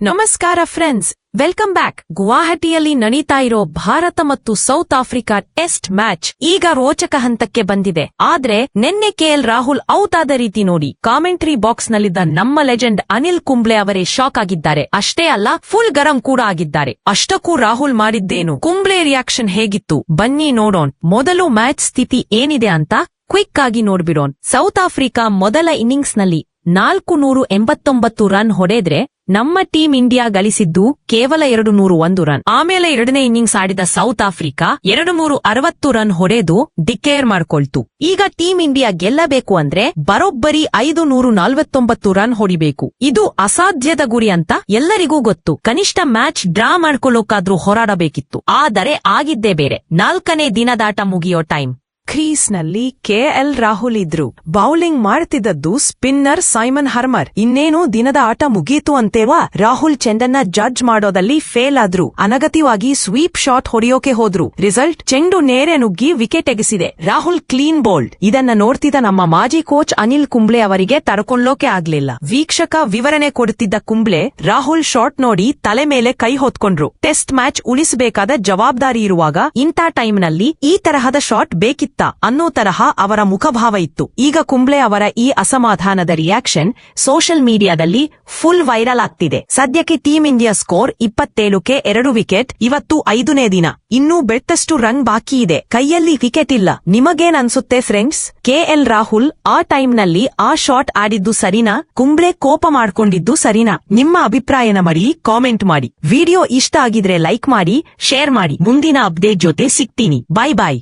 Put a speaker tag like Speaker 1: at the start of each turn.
Speaker 1: ನಮಸ್ಕಾರ friends welcome back ಗುವಾಹಟಿಯಲ್ಲಿ ನಡೀತಾ ಇರೋ ಭಾರತ ಮತ್ತು ಸೌತ್ ಆಫ್ರಿಕಾ ಟೆಸ್ಟ್ ಮ್ಯಾಚ್ ಈಗ ರೋಚಕ ಹಂತಕ್ಕೆ ಬಂದಿದೆ. ಆದ್ರೆ ನಿನ್ನೆ ಕೆಎಲ್ ರಾಹುಲ್ ಔಟ್ ಆದ ರೀತಿ ನೋಡಿ ಕಾಮೆಂಟ್ರಿ ಬಾಕ್ಸ್ ನಲ್ಲಿದ್ದ ನಮ್ಮ ಲೆಜೆಂಡ್ ಅನಿಲ್ ಕುಂಬ್ಳೆ ಅವರೇ ಶಾಕ್ ಆಗಿದ್ದಾರೆ. ಅಷ್ಟೇ ಅಲ್ಲ ಫುಲ್ ಗರಂ ಕೂಡ ಆಗಿದ್ದಾರೆ. ಅಷ್ಟಕ್ಕೂ ರಾಹುಲ್ ಮಾಡಿದ್ದೇನು? ಕುಂಬ್ಳೆ ರಿಯಾಕ್ಷನ್ ಹೇಗಿತ್ತು? ಬನ್ನಿ ನೋಡೋಣ. ಮೊದಲು ಮ್ಯಾಚ್ ಸ್ಥಿತಿ ಏನಿದೆ ಅಂತ ಕ್ವಿಕ್ ಆಗಿ ನೋಡ್ಬಿಡೋಣ. ಸೌತ್ ಆಫ್ರಿಕಾ ಮೊದಲ ಇನ್ನಿಂಗ್ಸ್ನಲ್ಲಿ ನಾಲ್ಕು ನೂರು ಎಂಬತ್ತೊಂಬತ್ತು ರನ್ ಹೊಡೆದ್ರೆ ನಮ್ಮ ಟೀಂ ಇಂಡಿಯಾ ಗಳಿಸಿದ್ದು ಕೇವಲ ಎರಡು ನೂರು ಒಂದು ರನ್. ಆಮೇಲೆ ಎರಡನೇ ಇನ್ನಿಂಗ್ಸ್ ಆಡಿದ ಸೌತ್ ಆಫ್ರಿಕಾ ಎರಡು ನೂರು ಅರವತ್ತು ರನ್ ಹೊಡೆದು ಡಿಕ್ಲೇರ್ ಮಾಡ್ಕೊಳ್ತು. ಈಗ ಟೀಂ ಇಂಡಿಯಾ ಗೆಲ್ಲಬೇಕು ಅಂದ್ರೆ ಬರೋಬ್ಬರಿ ಐದು ನೂರು ನಲವತ್ತೊಂಬತ್ತು ರನ್ ಹೊಡಿಬೇಕು. ಇದು ಅಸಾಧ್ಯದ ಗುರಿ ಅಂತ ಎಲ್ಲರಿಗೂ ಗೊತ್ತು. ಕನಿಷ್ಠ ಮ್ಯಾಚ್ ಡ್ರಾ ಮಾಡ್ಕೊಳ್ಳೋಕಾದ್ರೂ ಹೋರಾಡಬೇಕಿತ್ತು. ಆದರೆ ಆಗಿದ್ದೇ ಬೇರೆ. ನಾಲ್ಕನೇ ದಿನದಾಟ ಮುಗಿಯೋ ಟೈಮ್.
Speaker 2: ಕ್ರೀಸ್ನಲ್ಲಿ ಕೆಎಲ್ ರಾಹುಲ್ ಇದ್ರು. ಬೌಲಿಂಗ್ ಮಾಡ್ತಿದ್ದದ್ದು ಸ್ಪಿನ್ನರ್ ಸೈಮನ್ ಹರ್ಮರ್. ಇನ್ನೇನು ದಿನದ ಆಟ ಮುಗೀತು ಅಂತೇವಾ ರಾಹುಲ್ ಚೆಂಡನ್ನ ಜಡ್ಜ್ ಮಾಡೋದಲ್ಲಿ ಫೇಲ್ ಆದ್ರು. ಅನಗತ್ಯವಾಗಿ ಸ್ವೀಪ್ ಶಾಟ್ ಹೊಡೆಯೋಕೆ ಹೋದ್ರು. ರಿಸಲ್ಟ್ ಚೆಂಡು ನೇರೆ ನುಗ್ಗಿ ವಿಕೆಟ್ ಎಗಿಸಿದೆ. Rahul clean bowled. ಇದನ್ನ ನೋಡ್ತಿದ್ದ ನಮ್ಮ ಮಾಜಿ ಕೋಚ್ ಅನಿಲ್ ಕುಂಬ್ಳೆ ಅವರಿಗೆ ತಡ್ಕೊಳ್ಳೋಕೆ ಆಗ್ಲಿಲ್ಲ. ವೀಕ್ಷಕ ವಿವರಣೆ ಕೊಡುತ್ತಿದ್ದ ಕುಂಬ್ಳೆ ರಾಹುಲ್ ಶಾಟ್ ನೋಡಿ ತಲೆ ಮೇಲೆ ಕೈ ಹೊತ್ಕೊಂಡ್ರು. ಟೆಸ್ಟ್ ಮ್ಯಾಚ್ ಉಳಿಸಬೇಕಾದ ಜವಾಬ್ದಾರಿ ಇರುವಾಗ ಇಂಥ ಟೈಮ್ನಲ್ಲಿ ಈ ತರಹದ ಶಾಟ್ ಬೇಕಿತ್ತ? ಅನ್ನೋ ತರಹ ಅವರ ಮುಖಭಾವ ಇತ್ತು. ಈಗ ಕುಂಬ್ಳೆ ಅವರ ಈ ಅಸಮಾಧಾನದ ರಿಯಾಕ್ಷನ್ ಸೋಷಿಯಲ್ ಮೀಡಿಯಾದಲ್ಲಿ ಫುಲ್ ವೈರಲ್ ಆಗ್ತಿದೆ. ಸದ್ಯಕ್ಕೆ ಟೀಂ ಇಂಡಿಯಾ ಸ್ಕೋರ್ ಇಪ್ಪತ್ತೇಳುಕ್ಕೆ ಎರಡು ವಿಕೆಟ್ ಇವತ್ತು ಐದನೇ ದಿನ. ಇನ್ನೂ ಬೆಟ್ಟಷ್ಟು ರನ್ ಬಾಕಿ ಇದೆ. ಕೈಯಲ್ಲಿ ವಿಕೆಟ್ ಇಲ್ಲ. ನಿಮಗೇನ್ ಅನ್ಸುತ್ತೆ ಫ್ರೆಂಡ್ಸ್ ಕೆಎಲ್ ರಾಹುಲ್ ಆ ಟೈಮ್ನಲ್ಲಿ ಆ ಶಾಟ್ ಆಡಿದ್ದು ಸರಿನಾ? ಕುಂಬ್ಳೆ ಕೋಪ ಮಾಡ್ಕೊಂಡಿದ್ದು ಸರಿನಾ? ನಿಮ್ಮ ಅಭಿಪ್ರಾಯನ ಮಾಡಿ ಕಾಮೆಂಟ್ ಮಾಡಿ. ವಿಡಿಯೋ ಇಷ್ಟ ಆಗಿದ್ರೆ ಲೈಕ್ ಮಾಡಿ ಶೇರ್ ಮಾಡಿ. ಮುಂದಿನ ಅಪ್ಡೇಟ್ ಜೊತೆ ಸಿಗ್ತೀನಿ. ಬಾಯ್ ಬಾಯ್